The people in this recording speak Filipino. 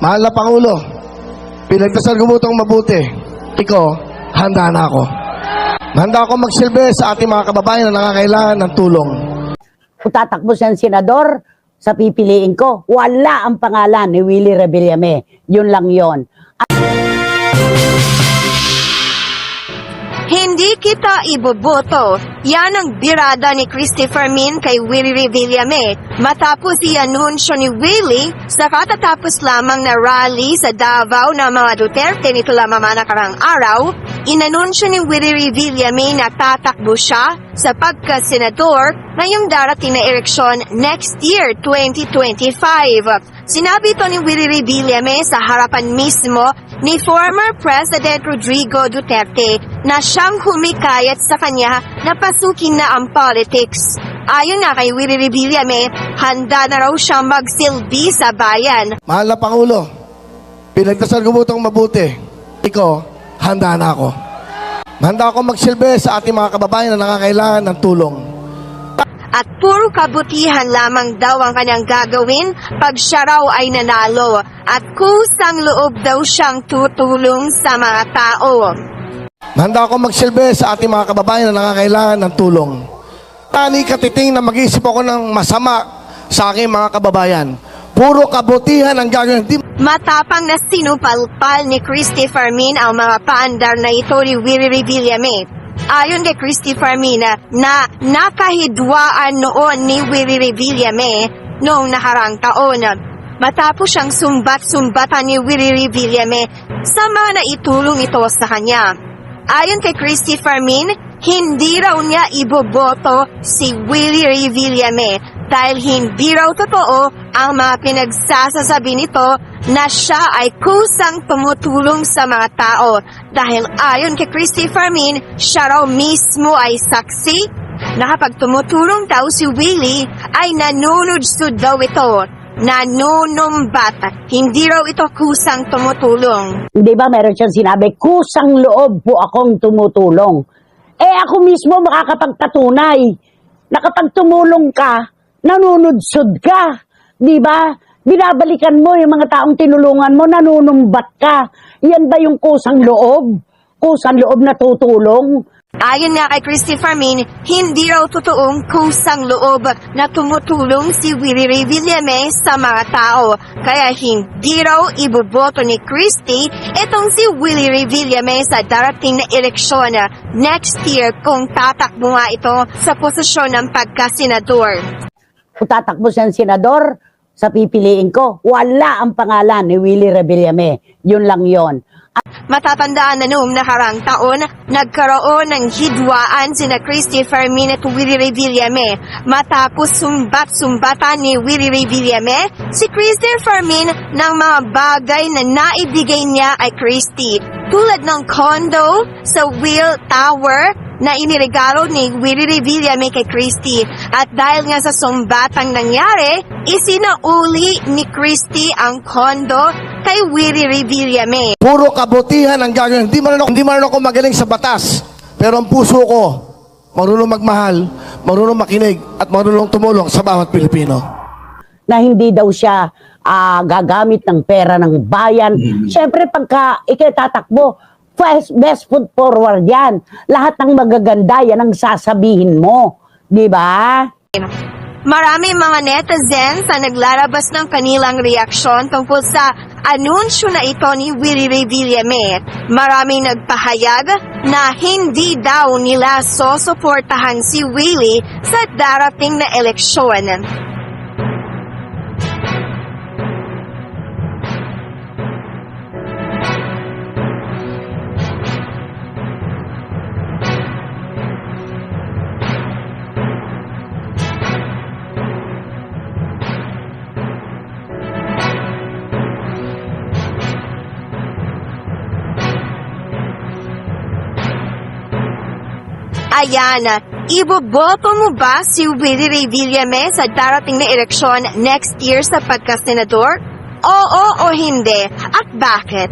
Mahal na Pangulo, pinagdasal ko mo mabuti. Ikaw, handa na ako. Handa ako magsilbi sa ating mga kababayan na nangangailangan ng tulong. Kung tatakbo siyang senador, sa pipiliin ko, wala ang pangalan ni Willie Rebillame. Yun lang yon. Kita iboboto. Yan ang birada ni Christopher Min kay Willie Villame. Matapos i-anunsyo ni Willie sa katatapos lamang na rally sa Davao ng mga Duterte nito lamang mga nakarang araw, inanunsyo ni Willie Villame na tatakbo siya sa pagka-senador ngayong darating na eleksyon next year, 2025. Sinabi ito ni Willie Villame sa harapan mismo ni former President Rodrigo Duterte na siyang humikayat sa kanya na pasukin na ang politics. Ayon nga kay Willie Villame, handa na raw siyang magsilbi sa bayan. Mahal na Pangulo, pinagdasal ko mo itong mabuti. Ikaw, handa na ako. Handa ako magsilbi sa ating mga kababayan na nangangailangan ng tulong. At puro kabutihan lamang daw ang kanyang gagawin pag siya raw ay nanalo. At kusang loob daw siyang tutulong sa mga tao. Handa ako magsilbi sa ating mga kababayan na nangangailangan ng tulong. Tani katiting na mag-isip ako ng masama sa aking mga kababayan. Puro kabutihan ang gagawin. Di Matapang na sinupalpal ni Christy Fermin ang mga paandar na ito ni Willie Villame. Ayon kay Christy Fermin na nakahidwaan noon ni Willie Villame noong nakarang taon. Matapos siyang sumbat-sumbatan ni Willie Villame sa mga naitulong ito sa kanya. Ayon kay Christy Fermin, hindi raw niya iboboto si Willie Villame dahil hindi raw totoo ang mga pinagsasasabi nito na siya ay kusang tumutulong sa mga tao dahil ayon kay Christy Fermin, siya raw mismo ay saksi na kapag tumutulong daw si Willie ay nanunudsod daw ito, nanunumbat, hindi raw ito kusang tumutulong. Di ba meron siyang sinabi, kusang loob po akong tumutulong. Eh ako mismo makakapagpatunay na kapag tumulong ka, nanunudsod ka. Di ba? Binabalikan mo yung mga taong tinulungan mo, nanunumbat ka. Yan ba yung kusang loob? Kusang loob na tutulong? Ayon nga kay Christy Farmin, hindi raw totoong kusang loob na tumutulong si Willie Ray Villame sa mga tao. Kaya hindi raw iboboto ni Christy itong si Willie Ray Villame sa darating na eleksyon next year kung tatakbo nga ito sa posisyon ng pagkasenador. Kung tatakbo siyang senador, sa pipiliin ko, wala ang pangalan ni Willie Rebillame. Yun lang yon. Matatandaan na noong nakarang taon, nagkaroon ng hidwaan sina Christy Fermin at Willie Ray Villame. Matapos sumbat-sumbatan ni Willie Ray Villame, si Christy Fermin ng mga bagay na naibigay niya ay Christy. Tulad ng condo sa Will Tower na iniregalo ni Willie Ray Villame kay Christy. At dahil nga sa sumbatang nangyari, isinauli ni Christy ang condo kay Willie Ray Villame. puro kabutihan ang gagawin. Hindi man ako, hindi man ako magaling sa batas. Pero ang puso ko, marunong magmahal, marunong makinig, at marunong tumulong sa bawat Pilipino. na hindi daw siya ah, gagamit ng pera ng bayan. Siyempre, pagka ikitatakbo, best, best foot forward yan. Lahat ng magaganda, yan ang sasabihin mo. Di ba? Marami mga netizens na naglalabas ng kanilang reaksyon tungkol sa anunsyo na ito ni Willie Ray Villame. Maraming nagpahayag na hindi daw nila sosuportahan si Willie sa darating na eleksyon. Ayan, iboboto mo ba si Willie Ray Villame sa darating na eleksyon next year sa pagkasenador? Oo o hindi? At bakit?